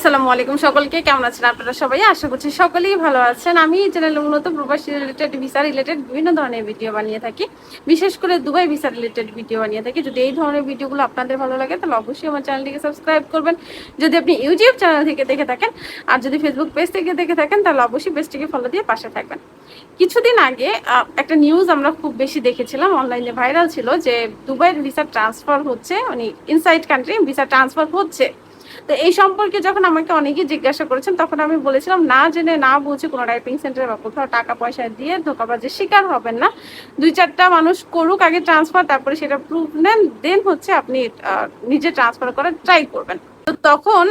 আসসালামু আলাইকুম সকলকে, কেমন আছেন আপনারা সবাই? আশা করছি সকলেই ভালো আছেন। আমি এই চ্যানেলে মূলত প্রবাসী রিলেটেড ভিসা রিলেটেড বিভিন্ন ধরনের ভিডিও বানিয়ে থাকি। বিশেষ করে দুবাই ভিসা রিলেটেড ভিডিও বানিয়ে থাকি। যদি এই ধরনের ভিডিওগুলো আপনাদের ভালো লাগে, তাহলে অবশ্যই আমার চ্যানেলটিকে সাবস্ক্রাইব করবেন। যদি আপনি ইউটিউব চ্যানেল থেকে দেখে থাকেন, আর যদি ফেসবুক পেজ থেকে দেখে থাকেন, তাহলে অবশ্যই পেজটিকে ফলো দিয়ে পাশে থাকবেন। কিছুদিন আগে একটা নিউজ আমরা খুব বেশি দেখেছিলাম অনলাইনে ভাইরাল ছিল যে দুবাইয়ের ভিসা ট্রান্সফার হচ্ছে মানে ইনসাইড কান্ট্রি ভিসা ট্রান্সফার হচ্ছে। তো এই সম্পর্কে যখন আমাকে অনেকেই জিজ্ঞাসা করেছেন, তখন আমি বলেছিলাম, না জেনে না বুঝে কোনো টাইপিং সেন্টারে বা কোথাও টাকা পয়সা দিয়ে ধোকাবাজের শিকার হবেন না। দুই চারটা মানুষ করুক, আগে ট্রান্সফার তারপরে সেটা প্রুফ নেন দেন হচ্ছে আপনি নিজে ট্রান্সফার করার ট্রাই করবেন। তো তখন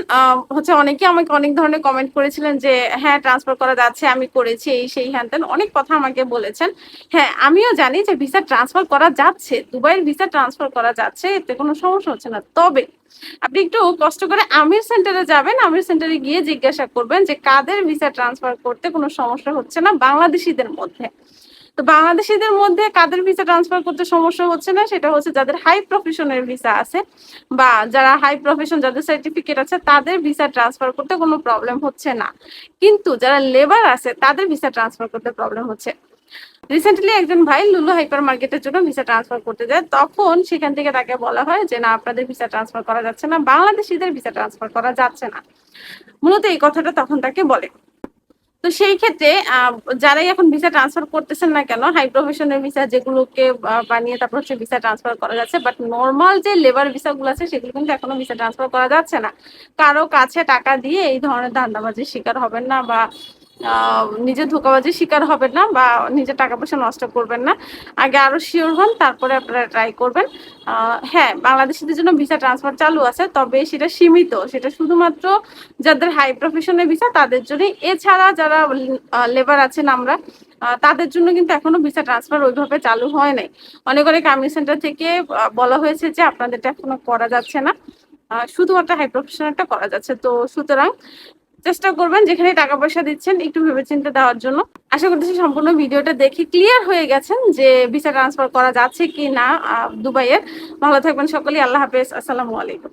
হচ্ছে অনেকে আমাকে অনেক ধরনের কমেন্ট করেছিলেন যে হ্যাঁ ট্রান্সফার করা যাচ্ছে, আমি করেছি এই, সেই, হ্যান ত্যান। অনেক কথা আমাকে বলেছেন। হ্যাঁ আমিও জানি যে ভিসা ট্রান্সফার করা যাচ্ছে, দুবাইয়ের ভিসা ট্রান্সফার করা যাচ্ছে, এতে কোনো সমস্যা হচ্ছে না। তবে আপনি একটু কষ্ট করে আমির সেন্টারে যাবেন, আমির সেন্টারে গিয়ে জিজ্ঞাসা করবেন যে, কাদের ভিসা ট্রান্সফার করতে কোনো সমস্যা হচ্ছে না বাংলাদেশিদের মধ্যে? তো বাংলাদেশিদের মধ্যে কাদের ভিসা ট্রান্সফার করতে সমস্যা হচ্ছে না? সেটা হচ্ছে যাদের হাই প্রফেশনের ভিসা আছে বা যারা হাই প্রফেশন যাদের সার্টিফিকেট আছে, তাদের ভিসা ট্রান্সফার করতে কোনো প্রবলেম হচ্ছে না। কিন্তু যারা লেবার আছে, তাদের ভিসা ট্রান্সফার করতে প্রবলেম হচ্ছে। রিসেন্টলি একজন ভাই লুলু হাইপার মার্কেটের জন্য ভিসা ট্রান্সফার করতে যায়। তখন সেখান থেকে তাকে বলা হয় যে, না, আপনাদের ভিসা ট্রান্সফার করা যাচ্ছে না। বাংলাদেশিদের ভিসা ট্রান্সফার করা যাচ্ছে না। মূলত এই কথাটা তখন তাকে বলে। তো সেই ক্ষেত্রে যারাই এখন ভিসা ট্রান্সফার করতেছেন না কেন হাই প্রফেশনের ভিসা যেগুলোকে বানিয়ে তারপর হচ্ছে ভিসা ট্রান্সফার করা যাচ্ছে বাট নর্মাল যে লেবার ভিসা গুলো আছে, সেগুলো কিন্তু এখনও ভিসা ট্রান্সফার করা যাচ্ছে না। কারও কাছে টাকা দিয়ে এই ধরনের ধান্দাবাজির শিকার হবেন না বা নিজের ধোকাবাজির শিকার হবেন না বা নিজের টাকা পয়সা নষ্ট করবেন না। আগে আরও শিওর হন, তারপরে আপনারা ট্রাই করবেন। হ্যাঁ বাংলাদেশিদের জন্য ভিসা ট্রান্সফার চালু আছে, তবে সেটা সীমিত। সেটা শুধুমাত্র যাদের হাই প্রফেশনের ভিসা তাদের জন্য এছাড়া যারা লেবার আছেন আমরা তাদের জন্য কিন্তু এখনও ভিসা ট্রান্সফার ওইভাবে চালু হয় নাই। অনেক অনেক আর্মি সেন্টার থেকে বলা হয়েছে যে আপনাদেরটা এখনও করা যাচ্ছে না। শুধুমাত্র হাই প্রফেশনালটা করা যাচ্ছে। তো সুতরাং চেষ্টা করবেন যেখানে টাকা পয়সা দিচ্ছেন, একটু ভেবেচিন্তে দেওয়ার জন্য। আশা করতেছি সম্পূর্ণ ভিডিওটা দেখে ক্লিয়ার হয়ে গেছেন যে ভিসা ট্রান্সফার করা যাচ্ছে কি না দুবাইয়ের। ভালো থাকবেন সকলেই, আল্লাহ হাফেজ, আসসালামু আলাইকুম।